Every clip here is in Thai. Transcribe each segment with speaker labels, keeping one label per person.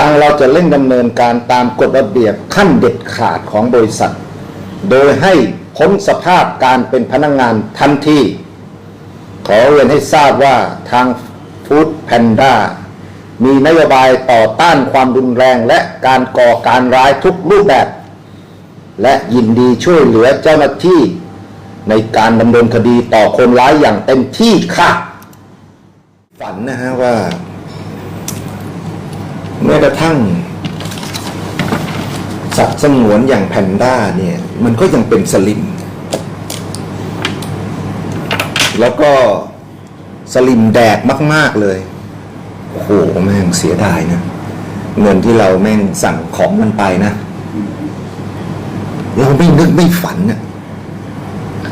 Speaker 1: ทางเราจะเร่งดำเนินการตามกฎระเบียบขั้นเด็ดขาดของบริษัท โดยให้พ้นสภาพการเป็นพนักงานทันทีขอเรียนให้ทราบว่าทางฟู้ดแพนด้ามีนโยบายต่อต้านความรุนแรงและการก่อการร้ายทุกรูปแบบ และยินดีช่วยเหลือเจ้าหน้าที่ในการดำเนินคดีต่อคนร้ายอย่างเต็มที่ค่ะ ฝันนะฮะว่า แม้กระทั่ง สัตว์สงวนอย่างแพนด้าเนี่ย มันก็ยังเป็นสลิม แล้วก็สลิมแดกมาก ๆ เลย โอ้โห แม่งเสียดายนะ เงินที่เราแม่งสั่งของมันไปนะ เราไม่นึกไม่ฝันนะ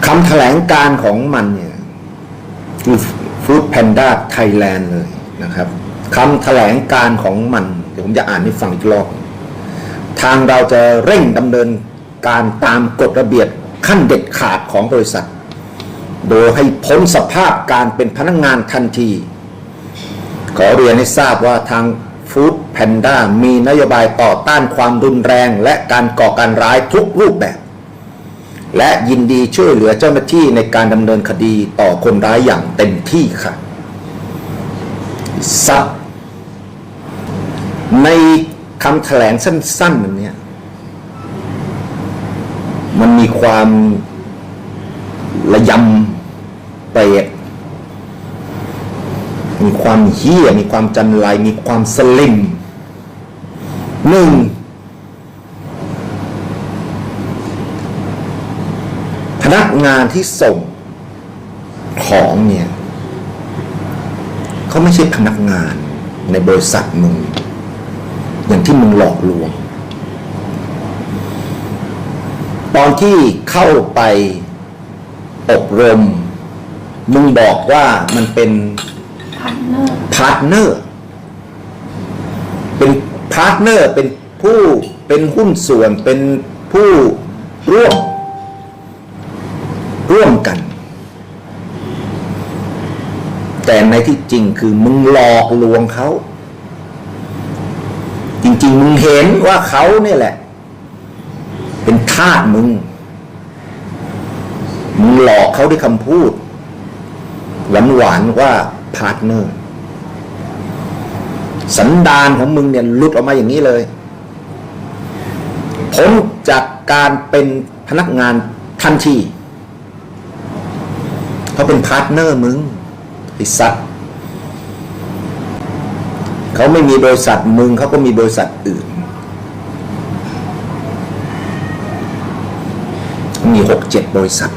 Speaker 1: คำแถลงการของมันเนี่ย คือฟู้ดแพนด้าไทยแลนด์เลยนะครับ คำแถลงการของมัน เดี๋ยวผมจะอ่านให้ฟังอีกรอบ ทางเราจะเร่งดำเนินการตามกฎระเบียบขั้นเด็ดขาดของบริษัท โดยให้พ้นสภาพการเป็นพนักงงานทันที ขอเรียนให้ทราบว่าทางฟู้ดแพนด้ามีนโยบายต่อต้านความรุนแรงและการก่อการร้ายทุกรูปแบบ และยินดีช่วยเหลือเจ้าหน้าที่ในการดำเนินคดีต่อคนร้ายอย่างเต็มที่ค่ะ สับในคำแถลงสั้นๆอันเนี้มันมีความระยำเปรตมีความเฮี้ย มีความจันไรมีความสลิมหนึ่งพนักงานที่ส่งของเนี่ย เขาไม่ใช่พนักงานในบริษัทมึง อย่างที่มึงหลอกลวง ตอนที่เข้าไปอบรม มึงบอกว่ามันเป็น
Speaker 2: พาร์ทเนอร์
Speaker 1: พาร์ทเนอร์เป็นพาร์ทเนอร์ เป็นผู้เป็นหุ้นส่วน เป็นผู้ร่วม ร่วมกัน แต่ในที่จริงคือมึงหลอกลวงเขา จริง ๆ มึงเห็นว่าเขาเนี่ยแหละ เป็นทาสมึง มึงหลอกเขาด้วยคำพูด หวานๆว่าพาร์ทเนอร์สันดานของมึงเนี่ยหลุดออกมาอย่างนี้เลยพ้นจากการเป็นพนักงานทันทีเขาเป็นพาร์ทเนอร์มึง ไอ้สัตเขาไม่มีบริษัทมึงเขาก็มีบริษัทอื่น มีหกเจ็ดบริษัท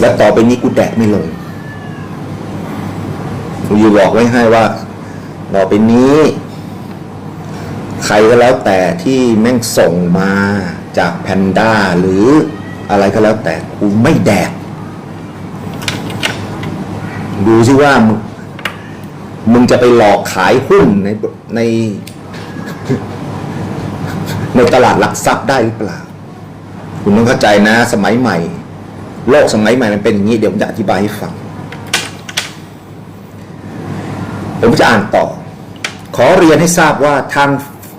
Speaker 1: และต่อไปนี้กูแดกไม่ลงกูอยู่บอกไว้ให้ว่าต่อไปนี้ ใครก็แล้วแต่ที่แม่งส่งมาจากแพนด้าหรืออะไรก็แล้วแต่กูไม่แดก ดูสิว่ามึงมึงจะไปหลอกขายหุ้นในใน ในตลาดหลักทรัพย์ได้หรือเปล่า คุณต้องเข้าใจนะ สมัยใหม่ โลกสมัยใหม่มันเป็นอย่างนี้เดี๋ยวผมจะอธิบายให้ฟัง ผมจะอ่านต่อ ขอเรียนให้ทราบว่าทาง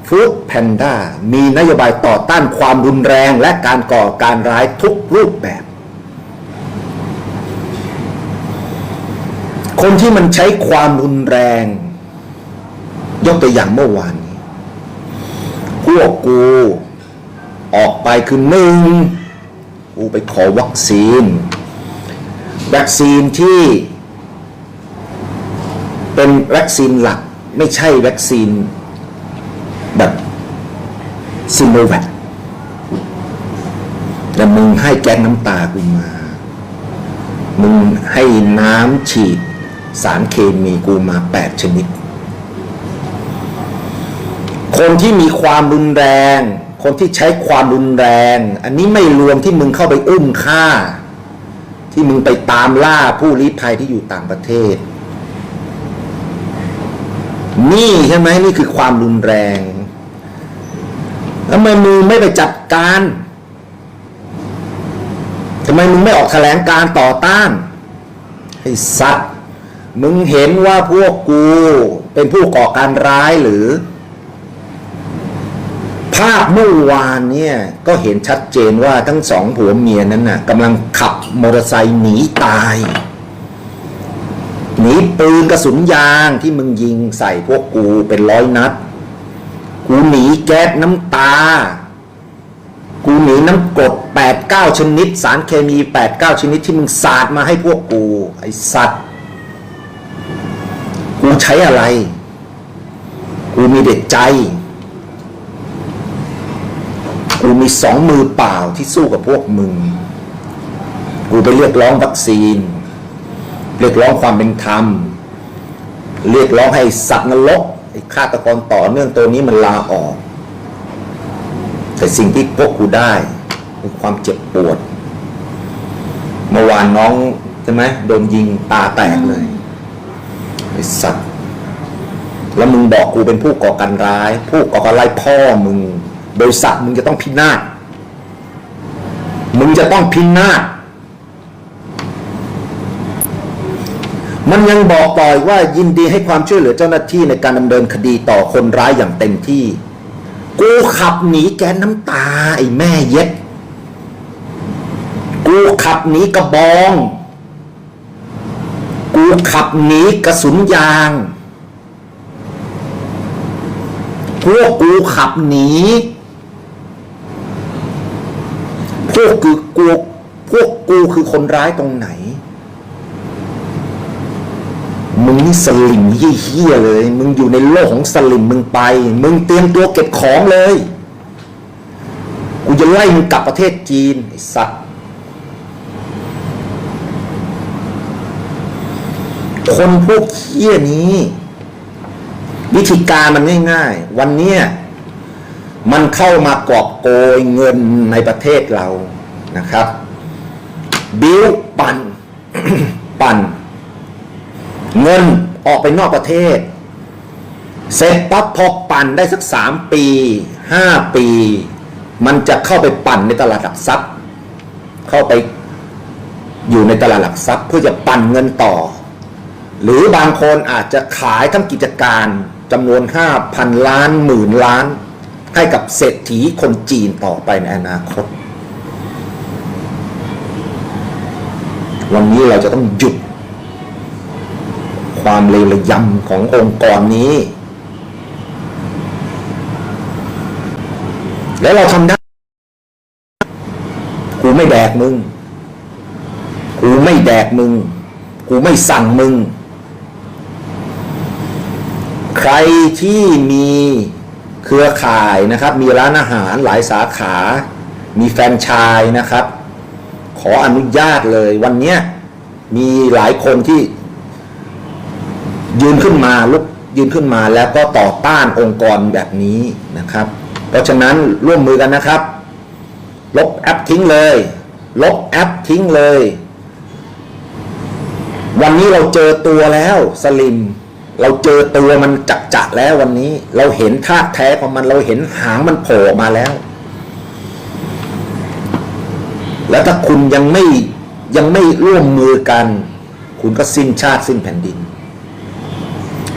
Speaker 1: ฟู้ดแพนด้ามีนโยบายต่อต้านความรุนแรงและการก่อการร้ายทุกรูปแบบ คนที่มันใช้ความรุนแรง ยกตัวอย่างเมื่อวานนี้พวกกูออกไปคือหนึ่งกูไปขอวัคซีน วัคซีนที่เป็นวัคซีนหลักไม่ใช่วัคซีนแบบซิโนแวคแต่มึงให้แก๊สน้ำตากูมา มึงให้น้ำฉีด สารเคมีกูมาแปดชนิด คนที่มีความรุนแรง คนที่ใช้ความรุนแรง อันนี้ไม่รวมที่มึงเข้าไปอุ้มฆ่า ที่มึงไปตามล่าผู้ลี้ภัยที่อยู่ต่างประเทศ นี่ใช่ไหมนี่คือความรุนแรงทำไมมึงไม่ไปจัดการทำไมมึงไม่ออกแถลงการต่อต้านไอ้สัตว์ มึงเห็นว่าพวกกูเป็นผู้ก่อการร้ายหรือ ภาพเมื่อวานเนี่ยก็เห็นชัดเจนว่าทั้งสองผัวเมียนั้นน่ะกำลังขับมอเตอร์ไซค์หนีตาย หนีปืนกระสุนยางที่มึงยิงใส่พวกกูเป็นร้อยนัด กูหนีแก๊สน้ำตา กูหนีน้ำกรดแปดเก้าชนิด สารเคมีแปดเก้าชนิดที่มึงสาดมาให้พวกกู ไอสัตว์ กูใช้อะไร กูมีเด็ดใจ กูมีสองมือเปล่าที่สู้กับพวกมึง กูไปเรียกร้องวัคซีน เรียกร้องความเป็นธรรม เรียกร้องให้สัตว์นรกไอ้ฆาตกรต่อเนื่องตัวนี้มันลาออก แต่สิ่งที่พวกกูได้คือความเจ็บปวด เมื่อวานน้องใช่ไหมโดนยิงตาแตกเลย ไอ้สัตว์แล้วมึงบอกกูเป็นผู้ก่อการร้าย ผู้ก่อการร้ายพ่อมึง บริษัทมึงจะต้องพินาศมึงจะต้องพินาศมันยังบอกต่ออีกว่ายินดีให้ความช่วยเหลือเจ้าหน้าที่ในการดำเนินคดีต่อคนร้ายอย่างเต็มที่ กูขับหนีแกนน้ำตา ไอ้แม่เย็ด กูขับหนีกระบอง กูขับหนีกระสุนยางพวกกูขับหนี พวกคือกูพวกกูคือคนร้ายตรงไหน มึงนี่สลิมเฮี้ยเลย มึงอยู่ในโลกของสลิมมึงไป มึงเตรียมตัวเก็บของเลย กูจะไล่มึงกลับประเทศจีนไอ้สัตว์ คนพวกเฮี้ยนี้ วิธีการมันง่ายๆ วันเนี้ยมันเข้ามากอบโกยเงินในประเทศเรานะครับ บิ้วปันปันเงินออกไปนอกประเทศ เสร็จปั๊บพอปั่นได้สักสามปีห้าปี มันจะเข้าไปปั่นในตลาดหลักทรัพย์ เข้าไปอยู่ในตลาดหลักทรัพย์เพื่อจะปั่นเงินต่อ หรือบางคนอาจจะขายทั้งกิจการจำนวน 5,000 ล้านหมื่นล้าน ให้กับเศรษฐีคนจีนต่อไปในอนาคต วันนี้เราจะต้องหยุด ความเลวระยำขององค์กรนี้ แล้วเราทำได้ กูไม่แดกมึง กูไม่แดกมึง กูไม่สั่งมึง ใครที่มีเครือข่ายนะครับ มีร้านอาหารหลายสาขา มีแฟนชายนะครับ ขออนุญาตเลยวันนี้มีหลายคนที่ ยืนขึ้นมาลุกยืนขึ้นมาแล้วก็ต่อต้านองค์กรแบบนี้นะครับ เพราะฉะนั้นร่วมมือกันนะครับ ลบแอปทิ้งเลย ลบแอปทิ้งเลย วันนี้เราเจอตัวแล้วสลิม เราเจอตัวมันจักจะแล้ววันนี้ เราเห็นท่าแท้ของมันเราเห็นหางมันโผล่มาแล้ว แล้วถ้าคุณยังไม่ยังไม่ร่วมมือกัน คุณก็สิ้นชาติสิ้นแผ่นดิน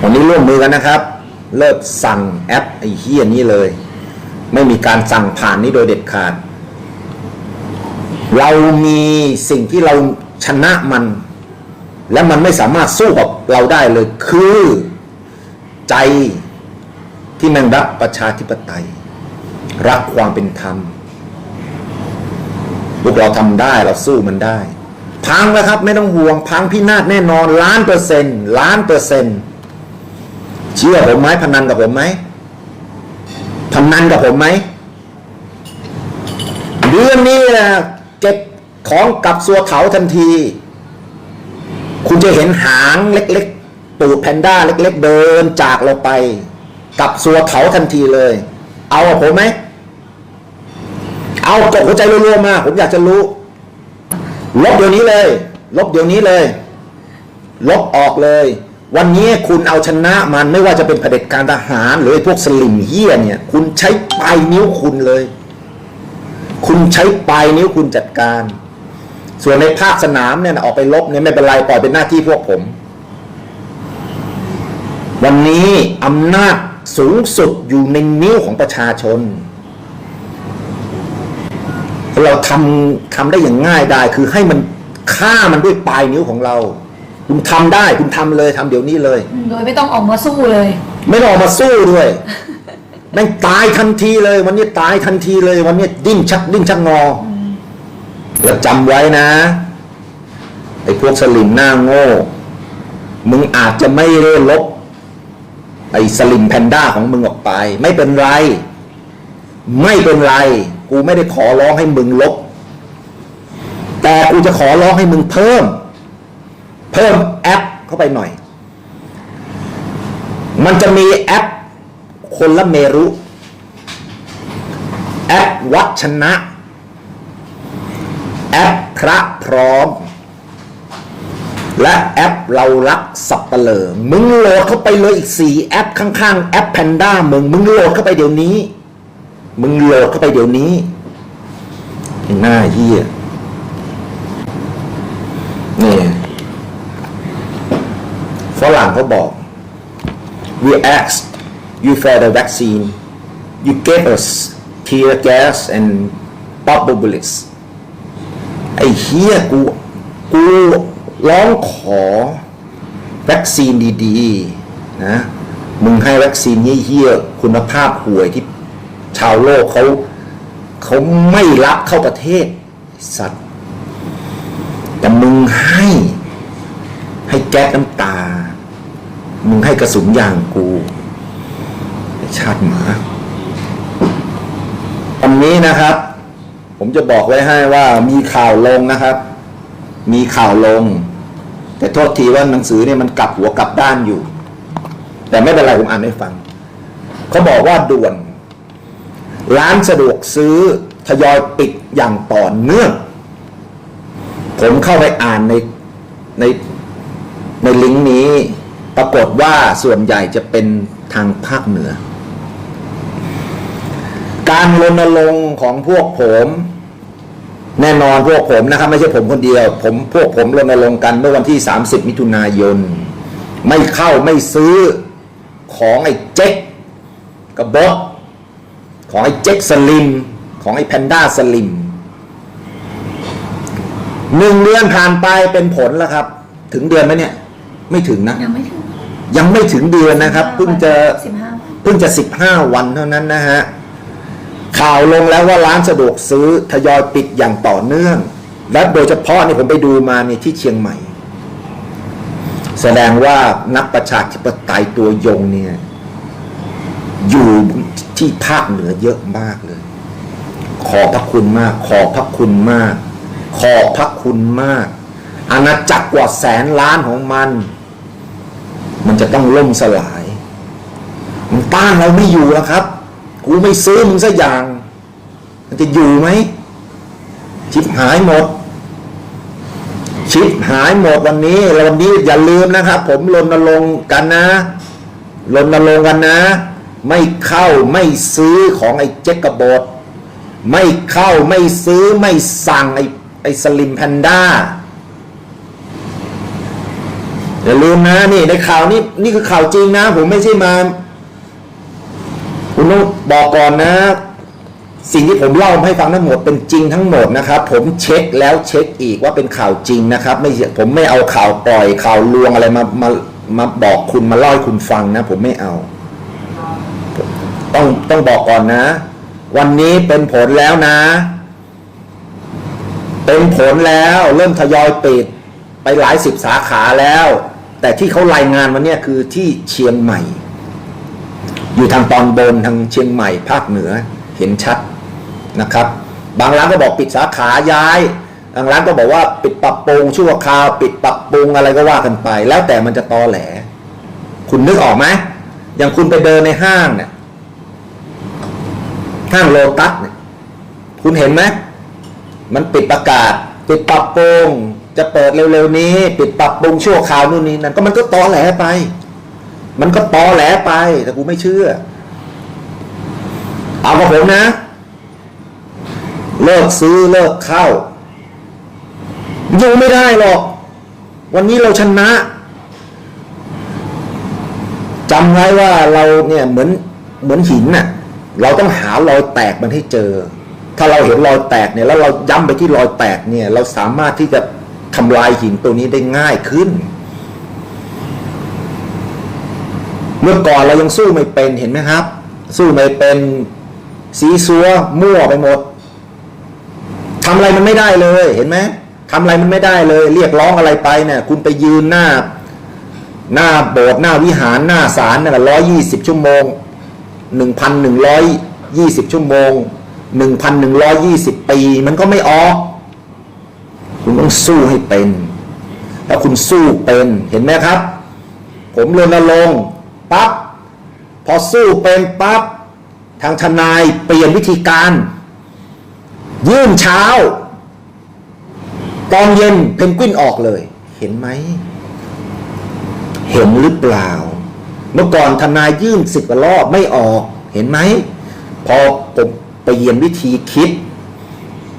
Speaker 1: วันนี้ร่วมมือกันนะครับ เลิกสั่งแอปไอ้เฮียนี้เลย ไม่มีการสั่งผ่านนี้โดยเด็ดขาด เรามีสิ่งที่เราชนะมัน และมันไม่สามารถสู้กับเราได้เลย คือใจที่มันรักประชาธิปไตย รักความเป็นธรรมพวกเราทำได้เราสู้มันได้ พังแล้วครับไม่ต้องห่วง พังพินาศแน่นอนล้านเปอร์เซ็นต์ล้านเปอร์เซ็นต์เชื่อผมไหมพนันกับผมไหมพนันกับผมไหมเดือนนี้นะเก็บของกลับสัวเถาทันที คุณจะเห็นหางเล็กๆ ตูดแพนด้าเล็ก ๆ เดินจากเราไป กับสัวเถาทันทีเลย เอาผมไหม เอากดหัวใจรัวๆมา ผมอยากจะรู้ ลบเดี๋ยวนี้เลย ลบเดี๋ยวนี้เลย ลบออกเลย วันนี้คุณเอาชนะมันไม่ว่าจะเป็นเผด็จการทหาร หรือพวกสลิมเหี้ยเนี่ย คุณใช้ปลายนิ้วคุณเลย คุณใช้ปลายนิ้วคุณจัดการ ส่วนในภาคสนามเนี่ยนะออกไปลบเนี่ยไม่เป็นไรปล่อยเป็นหน้าที่พวกผม วันนี้อำนาจสูงสุดอยู่ในนิ้วของประชาชน เราทำทำได้อย่างง่ายได้คือให้มันฆ่ามันด้วยปลายนิ้วของเรา คุณทำได้คุณทำเลยทำเดี๋ยวนี้เลย
Speaker 2: โดยไม่ต้องออกมาสู้เลย
Speaker 1: ไม่ต้องออกมาสู้ด้วยแม่งตายทันทีเลย วันนี้ตายทันทีเลย วันนี้ดิ้นชักดิ้นชักงออ แล้วจำไว้นะ ไอ้พวกสลิมหน้าโง่ มึงอาจจะไม่ได้ลบ ไอ้สลิมแพนด้าของมึงออกไป ไม่เป็นไร ไม่เป็นไร กูไม่ได้ขอร้องให้มึงลบ แต่กูจะขอร้องให้มึงเพิ่ม เพิ่มแอปเข้าไปหน่อย มันจะมีแอปคนละเมรุ แอปวัชนะ แอปพระพร้อม และแอปเรารักสับเปลอมึงโหลดเข้าไปเลยอีกสี่แอปข้างๆ แอปแพนด้ามึง มึงโหลดเข้าไปเดี๋ยวนี้ มึงโหลดเข้าไปเดี๋ยวนี้หน้าเฮียนี่ฝรั่งเขาบอก we asked you for the vaccine you gave us tear gas and bubble bullets ไอ้เฮียกู กูร้องขอวัคซีนดีๆ นะ มึงให้วัคซีนเฮี้ยๆคุณภาพห่วยที่ชาวโลกเขาเขาไม่รับเข้าประเทศ สัตว์ แต่มึงให้ ให้แก๊สน้ำตา มึงให้กระสุนยางกูไอ้ชาติหมาวันนี้นะครับ ผมจะบอกไว้ให้ว่ามีข่าวลงนะครับ มีข่าวลง แต่โทษทีว่าหนังสือเนี่ยมันกลับหัวกลับด้านอยู่ แต่ไม่เป็นไรผมอ่านให้ฟังเขาบอกว่าด่วน ร้านสะดวกซื้อทยอยปิดอย่างต่อเนื่อง ผมเข้าไปอ่านในในในลิงก์นี้ ปรากฏว่าส่วนใหญ่จะเป็นทางภาคเหนือ การรณรงค์ของพวกผม แน่นอนพวกผมนะครับ ไม่ใช่ผมคนเดียว ผมพวกผมรณรงค์กันเมื่อวันที่ 30 มิถุนายน ไม่เข้าไม่ซื้อของไอ้เจ๊กกระบอกของไอ้เจ๊กสลิม ของไอ้แพนด้าสลิมหนึ่งเดือนผ่านไปเป็นผลแล้วครับ ถึงเดือนไหมเนี่ย ไม่ถึงนะ
Speaker 2: ยังไม่ถึง
Speaker 1: ยังไม่ถึงเดือนนะครับเพิ่งจะ
Speaker 2: สิบห้าวัน
Speaker 1: เพิ่งจะสิบห้าวันเท่านั้นนะฮะ ข่าวลงแล้วว่าร้านสะดวกซื้อทยอยปิดอย่างต่อเนื่อง และโดยเฉพาะนี่ผมไปดูมาเนี่ยที่เชียงใหม่ แสดงว่านักประชาธิปไตยตัวยงเนี่ยอยู่ที่ภาคเหนือเยอะมากเลย ขอพระคุณมาก ขอพระคุณมาก ขอพระคุณมาก อาณาจักรกว่าแสนล้านของมัน มันจะต้องล่มสลาย มันต้านเราไม่อยู่แล้วครับ กูไม่ซื้อมึงสักอย่าง มันจะอยู่ไหมชิบหายหมด ชิบหายหมดวันนี้แล้ววันนี้อย่าลืมนะครับ ผมรณรงค์กันนะรณรงค์กันนะ ไม่เข้าไม่ซื้อของไอ้เจ๊กกระบดไม่เข้าไม่ซื้อไม่สั่งไอ้ไอ้สลิมแพนด้าอย่าลืมนะนี่ในข่าวนี้นี่คือข่าวจริงนะ ผมไม่ใช่มา คุณต้องบอกก่อนนะ สิ่งที่ผมเล่าให้ฟังทั้งหมดเป็นจริงทั้งหมดนะครับ ผมเช็คแล้วเช็คอีกว่าเป็นข่าวจริงนะครับ ไม่ผมไม่เอาข่าวปล่อยข่าวลวงอะไรมามามาบอกคุณมาเล่าให้คุณฟังนะ ผมไม่เอา ต้องต้องบอกก่อนนะ วันนี้เป็นผลแล้วนะ เป็นผลแล้ว เริ่มทยอยปิดไปหลายสิบสาขาแล้ว แต่ที่เขารายงานวันเนี้ยคือที่เชียงใหม่ อยู่ทางตอนบนทางเชียงใหม่ภาคเหนือเห็นชัดนะครับ บางร้านก็บอกปิดสาขาย้ายบางร้านก็บอกว่าปิดปรับปรุงชั่วคราว ปิดปรับปรุงอะไรก็ว่ากันไป แล้วแต่มันจะตอแหล คุณนึกออกไหมอย่างคุณไปเดินในห้างเนี่ยห้างโลตัสเนี่ยคุณเห็นไหมมันปิดประกาศ ปิดปรับปรุงจะเปิดเร็วๆนี้ ปิดปรับปรุงชั่วคราวนู่นนี่นั่นก็มันก็ตอแหลไป มันก็ตอแหลไป แต่กูไม่เชื่อ เอากับผมนะ เลิกซื้อเลิกเข้าอยู่ไม่ได้หรอก วันนี้เราชนะจำไว้ว่าเราเนี่ยเหมือนเหมือนหินน่ะ เราต้องหารอยแตกมันให้เจอ ถ้าเราเห็นรอยแตกเนี่ย แล้วเราย้ำไปที่รอยแตกเนี่ย เราสามารถที่จะทำลายหินตัวนี้ได้ง่ายขึ้น เมื่อก่อนเรายังสู้ไม่เป็นเห็นไหมครับ สู้ไม่เป็นสีซัวมั่วไปหมดทำอะไรมันไม่ได้เลยเห็นไหมทำอะไรมันไม่ได้เลย เรียกร้องอะไรไปเนี่ยคุณไปยืนหน้า หน้าโบสถ์หน้าวิหารหน้าศาลเนี่ยร้อยยี่สิบชั่วโมงหนึ่งพันหนึ่งร้อยยี่สิบชั่วโมงหนึ่งพันหนึ่งร้อยยี่สิบปี มันก็ไม่ออก คุณต้องสู้ให้เป็นถ้าคุณสู้เป็นเห็นไหมครับ ผมรณรงค์ ปั๊บพอสู้เป็นปั๊บทางทนายเปลี่ยนวิธีการ ยื่นเช้า ตอนเย็นเพนกวินออกเลย เห็นไหม เห็นหรือเปล่า เมื่อก่อนทนายยื่นสิบกว่ารอบไม่ออกเห็นไหม พอผมเปลี่ยนวิธีคิด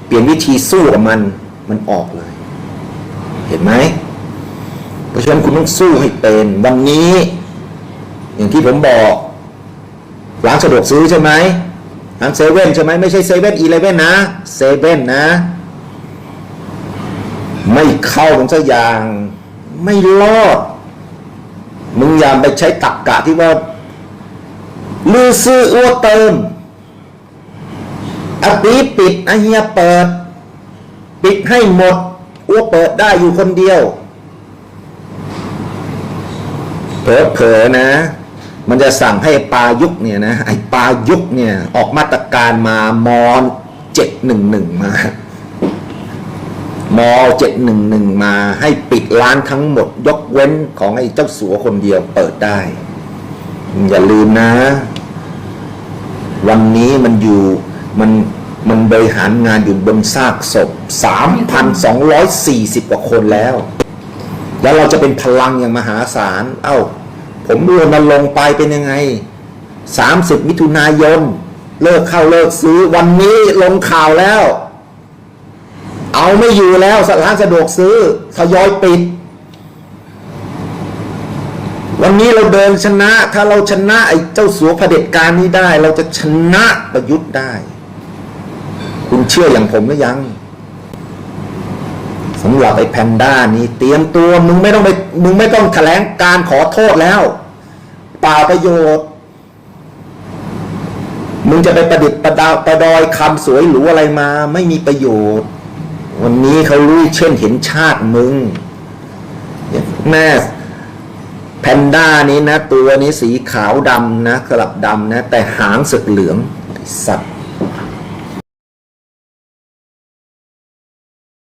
Speaker 1: เปลี่ยนวิธีสู้กับมันมันออกเลย เห็นไหมเพราะฉะนั้นคุณต้องสู้ให้เป็นวันนี้ อย่างที่ผมบอกร้านสะดวกซื้อใช่ไหมร้านเซเว่นใช่ไหมไม่ใช่เซเว่นอีเลเว่นนะเซเว่นนะ ไม่เข้าตรงสักอย่างไม่รอด มึงอย่าไปใช้ตักกะที่ว่าลือซื้ออ้วเติมอปีปิดอาเฮียเปิด ปิดให้หมดอ้วเปิดได้อยู่คนเดียวเผลอๆนะ มันจะสั่งให้ปายุกเนี่ยนะไอ้ปายุกเนี่ยออกมาตรการมามอนเจ็ดหนึ่งหนึ่งมามอเจ็ดหนึ่งหนึ่งมาให้ปิดร้านทั้งหมด ยกเว้นของไอ้เจ้าสัวคนเดียวเปิดได้ อย่าลืมนะ วันนี้มันอยู่มันมันบริหารงานอยู่บนซากศพ 3,240 กว่าคนแล้ว แล้วเราจะเป็นพลังอย่างมหาศาล เอ้า ผมรวมมันลงค์ไปเป็นยังไง 30 มิถุนายน เลิกเข้าเลิกซื้อวันนี้ลงข่าวแล้ว เอาไม่อยู่แล้วสร้านสะดวกซื้อทยอยปิด วันนี้เราเดินชนะ ถ้าเราชนะไอ้เจ้าสัวเผด็จการนี้ได้ เราจะชนะประยุทธ์ได้ คุณเชื่ออย่างผมหรือยังสำหรับไอ้แพนด้านี้เตรียมตัวมึงไม่ต้องไปมึงไม่ต้องแถลงการขอโทษแล้ว ปล่าประโยชน์ มึงจะไปประดิษฐ์ประดาประดอยคำสวยหรูอะไรมา ไม่มีประโยชน์ วันนี้เขารู้เช่นเห็นชาติมึงแม่แพนด้านี้นะ ตัวนี้สีขาวดำนะสลับดำนะ แต่หางสึกเหลืองสัตว์